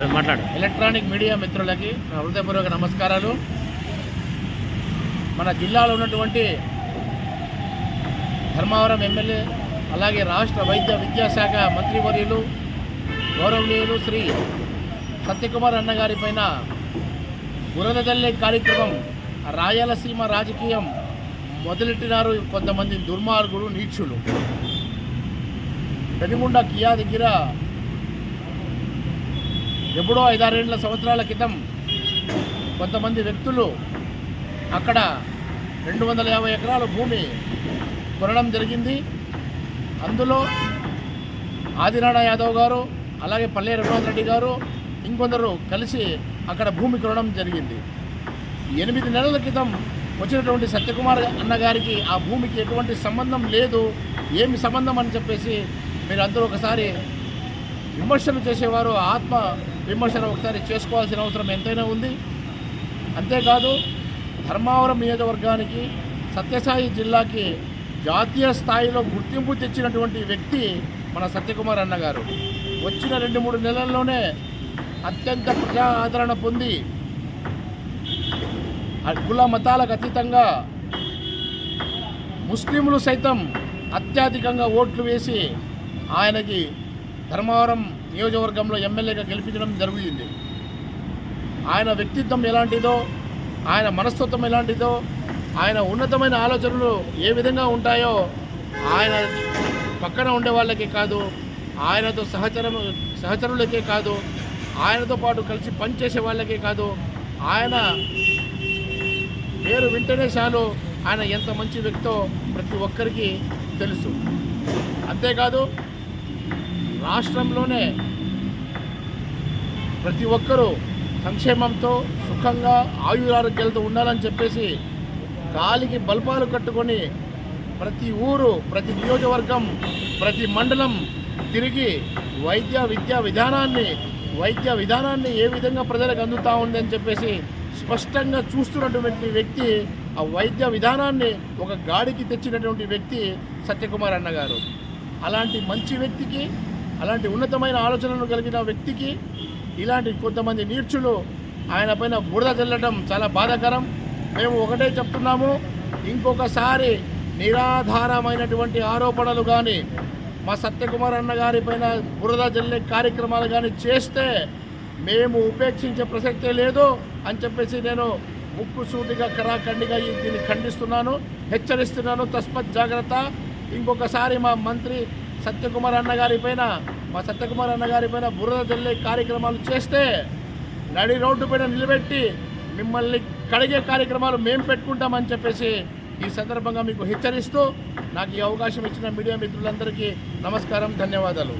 మాట్లాడు. Electronic media మిత్రులకి నా హృదయపూర్వక నమస్కారాలు. మన జిల్లాలో ఉన్నటువంటి ధర్మవరం ఎమ్మెల్యే అలాగే రాష్ట్ర వైద్య విద్యాశాఖ మంత్రివర్యులు గౌరవనీయులు శ్రీ సత్యకుమార్ అన్నగారి పైన బురద జల్లే కార్యక్రమం రాయలసీమ రాజకీయం మొదలెట్టినారు కొంతమంది దుర్మార్గులు నీచులు. పెనుగుండ కియా దగ్గర ఎప్పుడో ఐదారేళ్ళ సంవత్సరాల క్రితం కొంతమంది వ్యక్తులు అక్కడ రెండు వందల యాభై ఎకరాల భూమి కొనడం జరిగింది. అందులో ఆదినారాయణ యాదవ్ గారు అలాగే పల్లె రఘునాథ్ రెడ్డి గారు ఇంకొందరు కలిసి అక్కడ భూమి కొనడం జరిగింది. ఎనిమిది నెలల క్రితం వచ్చినటువంటి సత్యకుమార్ అన్న గారికి ఆ భూమికి ఎటువంటి సంబంధం లేదు ఏమి సంబంధం అని చెప్పేసి మీరు అందరూ ఒకసారి విమర్శలు చేసేవారు. ఆత్మ విమర్శన ఒకసారి చేసుకోవాల్సిన అవసరం ఎంతైనా ఉంది. అంతేకాదు ధర్మావరం నియోజకవర్గానికి సత్యసాయి జిల్లాకి జాతీయ స్థాయిలో గుర్తింపు తెచ్చినటువంటి వ్యక్తి మన సత్యకుమార్ అన్న గారు. వచ్చిన రెండు మూడు నెలల్లోనే అత్యంత ప్రజా ఆదరణ పొంది కుల మతాలకు అతీతంగా ముస్లింలు సైతం అత్యధికంగా ఓట్లు వేసి ఆయనకి ధర్మవరం నియోజకవర్గంలో ఎమ్మెల్యేగా గెలిపించడం జరిగింది ఆయన వ్యక్తిత్వం ఎలాంటిదో ఆయన మనస్తత్వం ఎలాంటిదో ఆయన ఉన్నతమైన ఆలోచనలు ఏ విధంగా ఉంటాయో ఆయన పక్కన ఉండే వాళ్ళకే కాదు ఆయనతో సహచరం సహచరులకే కాదు ఆయనతో పాటు కలిసి పనిచేసే వాళ్ళకే కాదు ఆయన పేరు వింటేనే చాలు ఆయన ఎంత మంచి వ్యక్తో ప్రతి ఒక్కరికి తెలుసు. అంతేకాదు రాష్ట్రంలోనే ప్రతి ఒక్కరూ సంక్షేమంతో సుఖంగా ఆయురారోగ్యాలతో ఉండాలని చెప్పేసి కాలికి బల్పాలు కట్టుకొని ప్రతి ఊరు ప్రతి నియోజకవర్గం ప్రతి మండలం తిరిగి వైద్య విద్యా విధానాన్ని వైద్య విధానాన్ని ఏ విధంగా ప్రజలకు అందుతూ ఉందని చెప్పేసి స్పష్టంగా చూస్తున్నటువంటి వ్యక్తి ఆ వైద్య విధానాన్ని ఒక గాడికి తెచ్చినటువంటి వ్యక్తి సత్యకుమార్ అన్న గారు. అలాంటి మంచి వ్యక్తికి అలాంటి ఉన్నతమైన ఆలోచనలు కలిగిన వ్యక్తికి ఇలాంటి కొంతమంది నీర్చులు ఆయన పైన బురద చల్లడం చాలా బాధాకరం. మేము ఒకటే చెప్తున్నాము ఇంకొకసారి నిరాధారమైనటువంటి ఆరోపణలు కానీ మా సత్యకుమార్ అన్న గారి పైన బురద జల్లే కార్యక్రమాలు కానీ చేస్తే మేము ఉపేక్షించే ప్రసక్తే లేదు అని చెప్పేసి నేను ముక్కు సూటిగా కరాఖండిగా దీన్ని ఖండిస్తున్నాను హెచ్చరిస్తున్నాను. తస్మత్ జాగ్రత్త. ఇంకొకసారి మా మంత్రి సత్యకుమార్ అన్న గారి పైన మా సత్యకుమార్ అన్న గారి పైన బురద జల్లే కార్యక్రమాలు చేస్తే నడి రోడ్డు పైన నిలబెట్టి మిమ్మల్ని కడిగే కార్యక్రమాలు మేము పెట్టుకుంటామని చెప్పేసి ఈ సందర్భంగా మీకు హెచ్చరిస్తూ నాకు ఈ అవకాశం ఇచ్చిన మీడియా మిత్రులందరికీ నమస్కారం ధన్యవాదాలు.